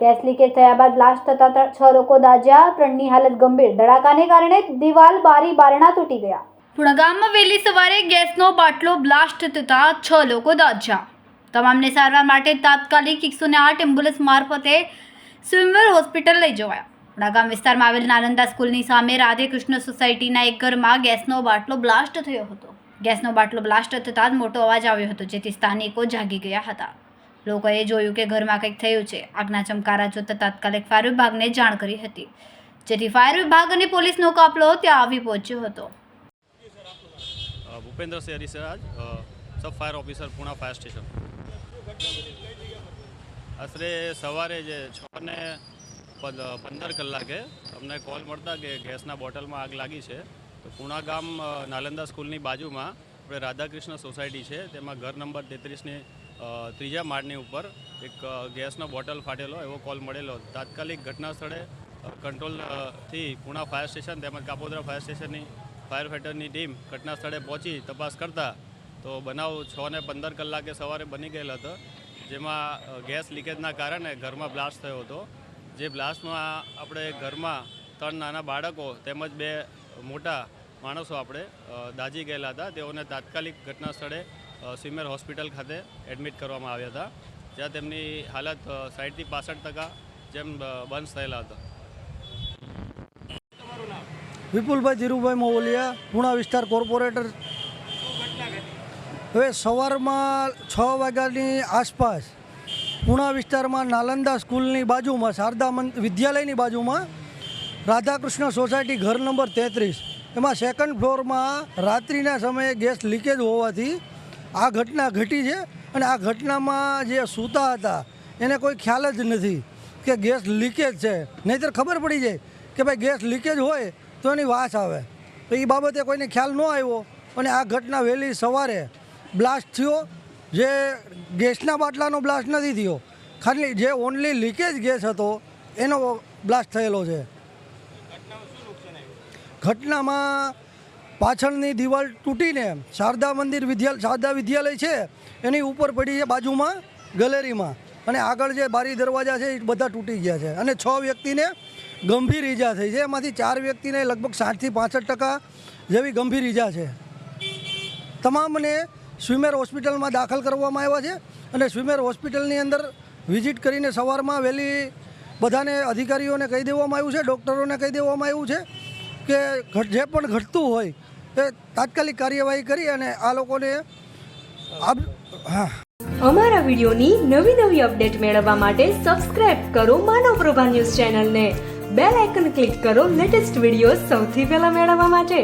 Gas થયા બાદ લાશ થતા છ લોકો દાજ્યા ત્રણની હાલત ગંભીર. ધડાકાને કારણે દિવાલ બારી બારણા તૂટી ગયા. પૂણા ગામમાં વહેલી સવારે ગેસનો બાટલો બ્લાસ્ટ થતા છ લોકો દાજ્યા તમામને સારવાર માટે તાત્કાલિક એકસો ને આઠ એમ્બ્યુલન્સ મારફતે સ્વિમવેલ હોસ્પિટલ લઈ જવાયા. પૂણા ગામ વિસ્તારમાં આવેલ નાલંદા સ્કૂલની સામે રાધે કૃષ્ણ સોસાયટીના એક ઘરમાં ગેસનો બાટલો બ્લાસ્ટ થયો હતો. ગેસનો બાટલો બ્લાસ્ટ થતાં જ મોટો અવાજ આવ્યો હતો, જેથી સ્થાનિકો જાગી ગયા હતા. લોકોએ જોયું કે ઘરમાં કંઈક થયું છે. આગના ચમકારા જોતા તાત્કાલિક ફાયર વિભાગને જાણ કરી હતી. જેથી ફાયર વિભાગ અને પોલીસનો કાફલો ત્યાં આવી પહોંચ્યો હતો. ભૂપેન્દ્ર શેરી સર આજ. Sub fire officer, Puna fire station. આશરે સવારે જે છ ને પંદર કલાકે અમને કોલ મળતા કે ગેસના બોટલમાં આગ લાગી છે. પૂણા ગામ નાલંદા સ્કૂલની બાજુમાં આપણે રાધાકૃષ્ણ સોસાયટી છે. તેમાં ઘર નંબર તેત્રીસની ત્રીજા માળની ઉપર એક ગેસનો બોટલ ફાટેલો એવો કોલ મળેલો. તાત્કાલિક ઘટના સ્થળે કંટ્રોલથી કંટ્રોલ પૂણા ફાયર સ્ટેશન તેમજ કાપોદ્રા ફાયર સ્ટેશનની ફાયર ફાઇટરની ટીમ ઘટના સ્થળે પહોંચી તપાસ કરતા તો બનાવ છ ને પંદર કલાકે સવારે બની ગયેલ હતો, જેમાં ગેસ લીકેજના કારણે ઘરમાં બ્લાસ્ટ થયો હતો. જે બ્લાસ્ટમાં આપણે ઘરમાં ત્રણ નાના બાળકો તેમજ બે મોટા માણસો આપણે દાજી ગયેલા હતા. તેઓને તાત્કાલિક ઘટના સ્થળે સિમેર હોસ્પિટલ ખાતે એડમિટ કરવામાં આવ્યા હતા, જ્યાં તેમની હાલત સાઠથી પાસઠ ટકા જેમ બંધ થયેલા હતા. વિપુલભાઈ ધીરુભાઈ મોવલિયા, પુણા વિસ્તાર કોર્પોરેટર. હવે સવારમાં છ વાગ્યાની આસપાસ પુણા વિસ્તારમાં નાલંદા સ્કૂલની બાજુમાં, શારદા વિદ્યાલયની બાજુમાં રાધાકૃષ્ણ સોસાયટી ઘર નંબર તેત્રીસ. એમાં સેકન્ડ ફ્લોરમાં રાત્રિના સમયે ગેસ લીકેજ હોવાથી આ ઘટના ઘટી છે અને આ ઘટનામાં જે સૂતા હતા, એને કોઈ ખ્યાલ જ નથી કે ગેસ લીકેજ છે. નહીંતર ખબર પડી જાય કે ભાઈ ગેસ લીકેજ હોય તો એની વાસ આવે. તો એ બાબતે કોઈને ખ્યાલ ન આવ્યો અને આ ઘટના વહેલી સવારે બ્લાસ્ટ થયો. જે ગેસના બાટલાનો બ્લાસ્ટ નથી થયો. ખાલી જે ઓનલી લીકેજ ગેસ હતો, એનો બ્લાસ્ટ થયેલો છે. ઘટનામાં પાછળની દિવાલ તૂટીને શારદા મંદિર વિદ્યા શારદા વિદ્યાલય છે, એની ઉપર પડી છે બાજુમાં ગેલેરીમાં. અને આગળ જે બારી દરવાજા છે, એ બધા તૂટી ગયા છે. અને છ વ્યક્તિને ગંભીર ઈજા થઈ છે. એમાંથી ચાર વ્યક્તિને લગભગ સાઠથી પાસઠ ટકા જેવી ગંભીર ઈજા છે. તમામને સ્વિમેર હોસ્પિટલમાં દાખલ કરવામાં આવ્યા છે અને સ્વિમેર હોસ્પિટલની અંદર વિઝિટ કરીને સવારમાં વહેલી બધાને અધિકારીઓને કહી દેવામાં આવ્યું છે, ડૉક્ટરોને કહી દેવામાં આવ્યું છે કે જે પણ ઘટતું હોય, એ તાત્કાલિક કાર્યવાહી કરી અને આ લોકોને અમારા વિડીયોની નવી નવી અપડેટ મેળવવા માટે સબસ્ક્રાઇબ કરો માનવ પ્રભા ન્યૂઝ ચેનલને. બેલ આઇકન ક્લિક કરો લેટેસ્ટ વીડિયો સૌથી પહેલા મેળવવા માટે.